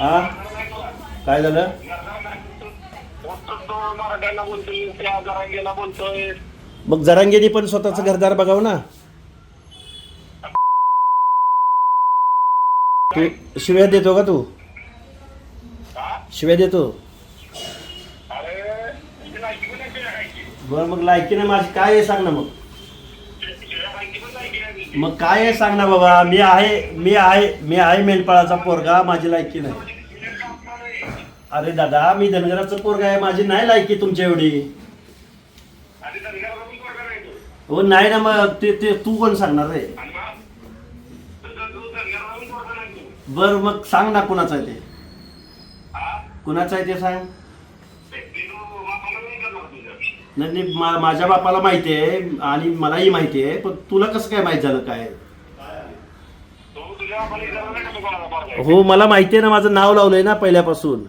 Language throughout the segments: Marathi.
हा? काय झालं? मग जरांगेनी पण स्वतःचं घरदार बघावं ना? तू शिव्या देतो का तू? शिव्या देतो. बरं मग लायकी नाही माझी काय आहे सांग ना मग तुझ्या खायची पण लायकी नाही तुझी. मग काय आहे सांग ना बाबा मी आहे मी आहे मी आहे मेंढपाळाचा पोरगा माझी लायकी नाही. अरे दादा मी धनगराचं पोरगा आहे माझी नाही लायकी तुमच्या एवढी. हो नाही ना मग ते ते तू कोण सांगणार रे? बर मग? सांग ना कुणाचं आहे ते. कुणाचं आहे ते सांग ते तू बापाला नाही करणार तुझ्या. नाही नाही, माझ्या बापाला माहिती आहे आणि मलाही माहिती आहे पण तुला कसं काय माहीत झालं काय? हो मला माहिती आहे ना माझं नाव लावलंय ना पहिल्यापासून.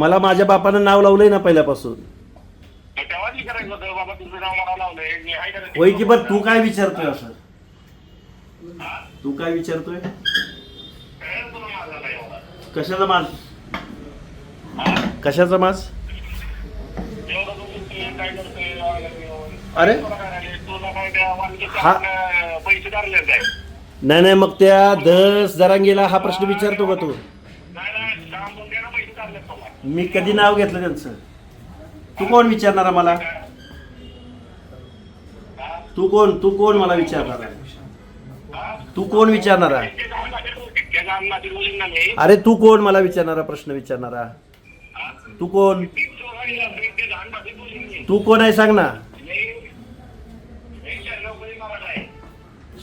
मला माझ्या बापानं नाव लावलंय ना पहिल्यापासून. होय की पण तू काय विचारतोय असं? तू काय विचारतोय? कशाचा मास कशाचा मास एवढं तू बोलतोय, काय करतोय, वागायला येऊन. अरे? हा. नाही नाही मग त्या दस जरांगीला हा प्रश्न विचारतो का तू? मी कधी नाव घेतलं त्यांचं? तू कोण विचारणार मला तू कोण तू कोण मला विचारणार तू कोण विचारणारा अरे तू कोण मला विचारणारा प्रश्न विचारणारा तू कोण? तू कोण आहे सांग ना.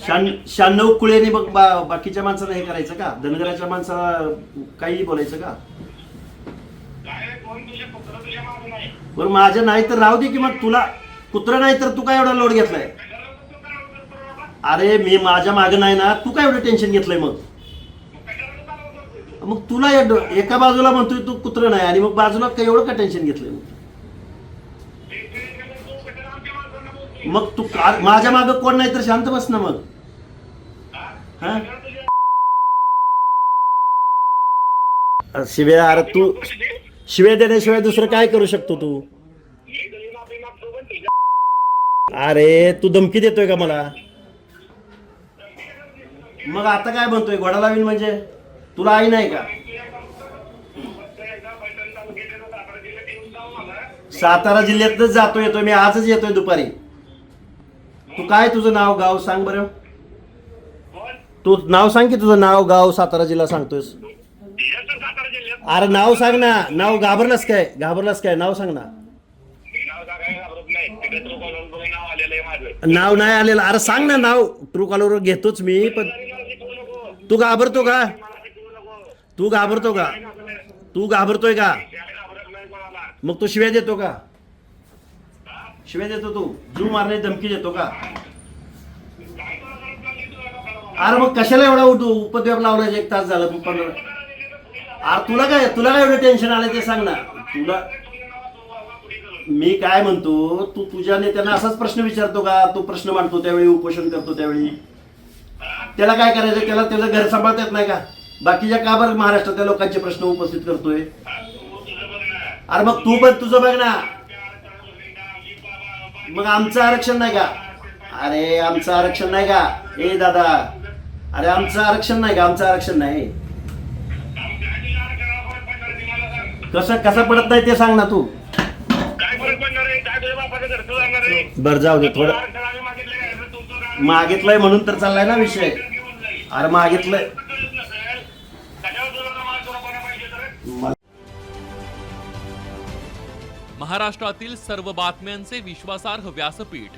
शहाण्णव कुळेने मग बा बाकीच्या माणसाला हे करायचं का धनगराच्या माणसाला काही बोलायचं का काय कोण तुझ्या तुझ्या मागं नाही बरं माझ्या नाही तर राहू दे की मग तुला कुत्र नाही तर तू काय एवढा लोड घेतलाय कशाला काय बाबा? अरे मी माझ्या मागं नाही ना तू काय एवढं टेन्शन घेतलंय मग मग कशाला तू? मग तुला एका बाजूला म्हणतोय तू कुत्र नाही आणि मग बाजूला काय एवढं का टेन्शन घेतलंय मग ते- ते- ते- तू कशाला आमच्या माणसांना बोलतोय? मग तू का- माझ्या मागं कोण नाही तर शांत बस ना मग हा? शिव्या अरे तू. शिव्या देण्याशिवाय दुसरं काय करू शकतो तू? अरे तू धमकी देतोय का मला? मग आता काय म्हणतोय घोडा लावीन म्हणजे? तुला आई नाही का? सातारा जिल्ह्यातच जातो येतोय. मी आजच येतोय दुपारी. तू काय तुझं नाव गाव सांग बरं. तू नाव सांग की तुझं नाव गाव सातारा जिल्हा सांगतोयस. सातारा जिल्ह्यात अरे नाव सांग ना. नाव घाबरलास काय? घाबरलास काय? नाव सांग ना. मी नाव सांगायला घाबरत नाही तिकडे तो बघून नाव आलेलं. आहे माझं नाव नाही आलेलं अरे सांग ना नाव. ट्रू कॉलवर घेतोच मी पण मला शिकवू नको तू घाबरतो का? मला शिकवू नको तू घाबरतो का? तू घाबरतोय का? घाबरत नाही कोणाला मग तू शिव्या देतो का? शिव्या देतो तू. जू मारण्याची धमकी देतो का काय तुला करत चालली तुला का कळलं अरे मग कशाला एवढा उठू उपद्व्याप लावला एक तास झाला मग पंधरा अरे तुला काय तुला काय एवढं टेन्शन आलं ते सांग ना. तुला मी काय म्हणतो तू तुझ्या नेत्यांना असाच प्रश्न विचारतो का? तो प्रश्न मांडतो त्यावेळी उपोषण करतो त्यावेळी. त्याला काय करायचं? त्याला त्याचं घर सांभाळता येत नाही का? बाकीच्या का बरं महाराष्ट्रातल्या लोकांचे प्रश्न उपस्थित करतोय? अरे मग तू पण तुझं बघ ना. मग आमचं आरक्षण नाही का? अरे आमचं आरक्षण नाही का? ए दादा. अरे आमचं आरक्षण नाही का? आमचं आरक्षण नाही. कसं कसं पडत नाही ते सांग ना तू. काय फरक पडणार आहे? काय तुझ्या बापाचं घर तू जाणार आहे? बरं जाऊ दे थोडं मागितलंय. म्हणून तर चाललाय ना विषय. अरे मागितलंय. महाराष्ट्रातील सर्व बातम्यांचे विश्वासार्ह व्यासपीठ.